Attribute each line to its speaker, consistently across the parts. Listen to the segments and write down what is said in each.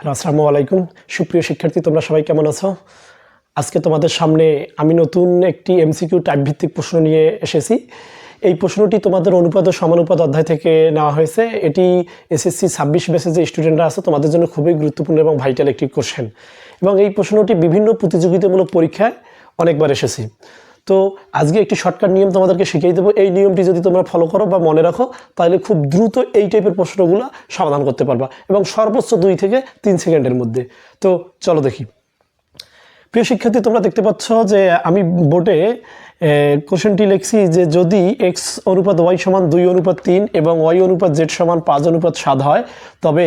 Speaker 1: Hello, আসসালামু আলাইকুম। সুপ্রিয় শিক্ষার্থী, তোমরা সবাই কেমন আছো? আজকে তোমাদের সামনে আমি নতুন একটি এমসিকিউ টাইপ ভিত্তিক প্রশ্ন নিয়ে এসেছি। এই প্রশ্নটি তোমাদের অনুপাত ও সমানুপাত অধ্যায় থেকে নেওয়া হয়েছে। এটি এসএসসি ছাব্বিশ বেসে যে স্টুডেন্টরা আছে, তোমাদের জন্য খুবই গুরুত্বপূর্ণ এবং ভাইটাল একটি কোশ্চেন এবং এই প্রশ্নটি বিভিন্ন প্রতিযোগিতামূলক পরীক্ষায় অনেকবার এসেছি। তো আজকে একটি শর্টকাট নিয়ম তোমাদেরকে শিখিয়ে দেবো। এই নিয়মটি যদি তোমরা ফলো করো বা মনে রাখো, তাহলে খুব দ্রুত এই টাইপের প্রশ্নগুলো সমাধান করতে পারবা এবং সর্বোচ্চ দুই থেকে তিন সেকেন্ডের মধ্যে। তো চলো দেখি। প্রিয় শিক্ষার্থী, তোমরা দেখতে পাচ্ছ যে আমি বোর্ডে কোশ্চেনটি লিখছি যে যদি এক্স অনুপাত ওয়াই সমান দুই অনুপাত তিন এবং ওয়াই অনুপাত জেড সমান পাঁচ অনুপাত সাত হয়, তবে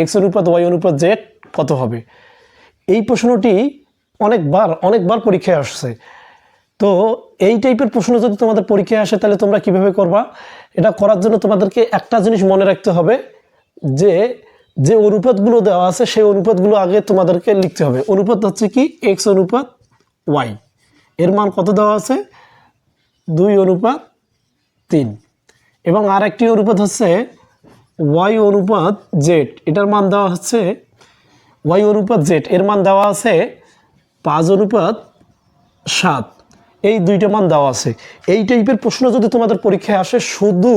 Speaker 1: এক্স অনুপাত ওয়াই অনুপাত জেড কত হবে? এই প্রশ্নটি অনেকবার অনেকবার পরীক্ষায় আসছে। তো এই টাইপের প্রশ্ন যদি তোমাদের পরীক্ষায় আসে, তাহলে তোমরা কীভাবে করবা? এটা করার জন্য তোমাদেরকে একটা জিনিস মনে রাখতে হবে, যে যে অনুপাতগুলো দেওয়া আছে, সেই অনুপাতগুলো আগে তোমাদেরকে লিখতে হবে। অনুপাত হচ্ছে কি? এক্স অনুপাত ওয়াই এর মান কত দেওয়া আছে? দুই অনুপাত তিন। এবং আর একটি অনুপাত হচ্ছে ওয়াই অনুপাত জেড এটার মান দেওয়া হচ্ছে ওয়াই অনুপাত জেড এর মান দেওয়া আছে পাঁচ অনুপাত সাত। এই দুইটা মান দেওয়া আছে। এই টাইপের প্রশ্ন যদি তোমাদের পরীক্ষায় আসে, শুধু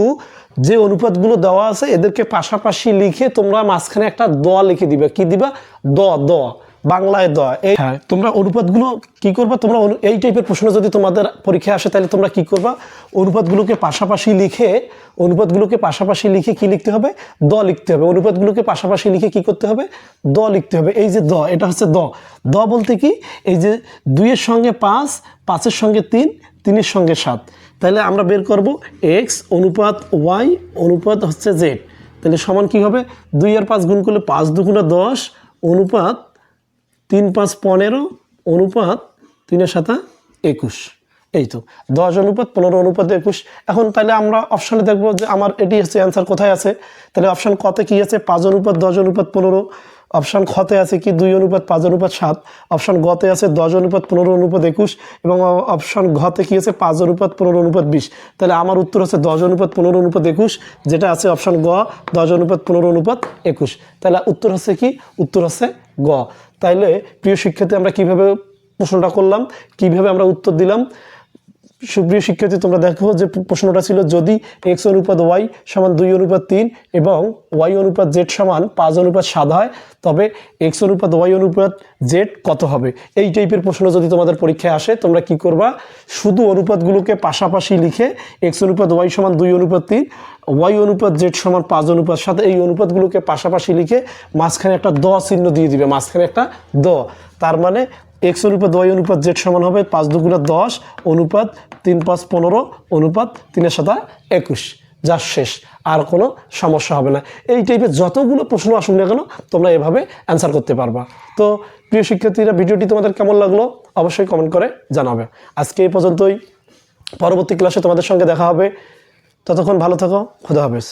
Speaker 1: যে অনুপাতগুলো দেওয়া আছে, এদেরকে পাশাপাশি লিখে তোমরা মাঝখানে একটা দ লিখে দিবে। কি দিবা? দ দ। বাংলায় দ এই হ্যাঁ। তোমরা অনুপাতগুলো কি করবা? তোমরা অনু- এই টাইপের প্রশ্ন যদি তোমাদের পরীক্ষায় আসে তাহলে তোমরা কি করবা? অনুপাতগুলোকে পাশাপাশি লিখে অনুপাতগুলোকে পাশাপাশি লিখে কি লিখতে হবে? দ লিখতে হবে। অনুপাতগুলোকে পাশাপাশি লিখে কি করতে হবে? দ লিখতে হবে। এই যে দ এটা হচ্ছে দ। দ বলতে কি? এই যে দুইয়ের সঙ্গে পাঁচ পাঁচের সঙ্গে তিন তিনের সঙ্গে সাত। তাহলে আমরা বের করব এক্স অনুপাত ওয়াই অনুপাত হচ্ছে জেড তাহলে সমান কি হবে? দুই আর পাঁচ গুণ করলে পাঁচ দুগুণে দশ অনুপাত তিন পাঁচ পনেরো অনুপাত তিনের সাথে একুশ। এই তো, দশ অনুপাত, পনেরো অনুপাত একুশ। এখন তাহলে আমরা অপশানে দেখব যে আমার এটি হচ্ছে অ্যান্সার কোথায় আছে। তাহলে অপশান কতে কি আছে? পাঁচ অনুপাত, দশ অনুপাত, পনেরো। অপশান খতে আছে কি? দুই অনুপাত, পাঁচ অনুপাত, সাত। অপশান গতে আছে দশ অনুপাত, পনেরো অনুপাত, একুশ। এবং অপশান ঘতে কি আছে? পাঁচ অনুপাত, পনেরো অনুপাত, বিশ। তাহলে আমার উত্তর হচ্ছে দশ অনুপাত, পনেরো অনুপাত, একুশ। যেটা আছে অপশান গ, দশ অনুপাত, পনেরো অনুপাত, একুশ। তাহলে উত্তর হচ্ছে কি? উত্তর হচ্ছে গ। তাইলে প্রিয় শিক্ষার্থী আমরা কীভাবে প্রশ্নটা করলাম কীভাবে আমরা উত্তর দিলাম সুপ্রিয় শিক্ষার্থী, তোমরা দেখো যে প্রশ্নটা ছিল যদি এক্স অনুপাত ওয়াই সমান দুই অনুপাত তিন এবং ওয়াই অনুপাত জেড সমান পাঁচ অনুপাত সাত হয়, তবে এক্স অনুপাত ওয়াই অনুপাত জেড কত হবে? এই টাইপের প্রশ্ন যদি তোমাদের পরীক্ষায় আসে, তোমরা কি করবা? শুধু অনুপাতগুলোকে পাশাপাশি লিখে এক্স অনুপাত ওয়াই সমান দুই অনুপাত তিন ওয়াই অনুপাত জেড সমান পাঁচ অনুপাত সাত, এই অনুপাতগুলোকে পাশাপাশি লিখে মাঝখানে একটা দ চিহ্ন দিয়ে দিবে, মাঝখানে একটা দ। তার মানে এক্স অনুপাত ওয়াই অনুপাত জেড সমান হবে পাঁচ দুগুণে দশ, অনুপাত তিন পাঁচ পনেরো, অনুপাত তিনের সাথে একুশ। যা শেষ, আর কোনো সমস্যা হবে না। এই টাইপের যতগুলো প্রশ্ন আসুক না কেন, তোমরা এভাবে অ্যান্সার করতে পারবা। তো প্রিয় শিক্ষার্থীরা, ভিডিওটি তোমাদের কেমন লাগল? অবশ্যই কমেন্ট করে জানাবে। আজকে এই পর্যন্তই। পরবর্তী ক্লাসে তোমাদের সঙ্গে দেখা হবে। ততক্ষণ ভালো থাকো। খুদা হাফেজ।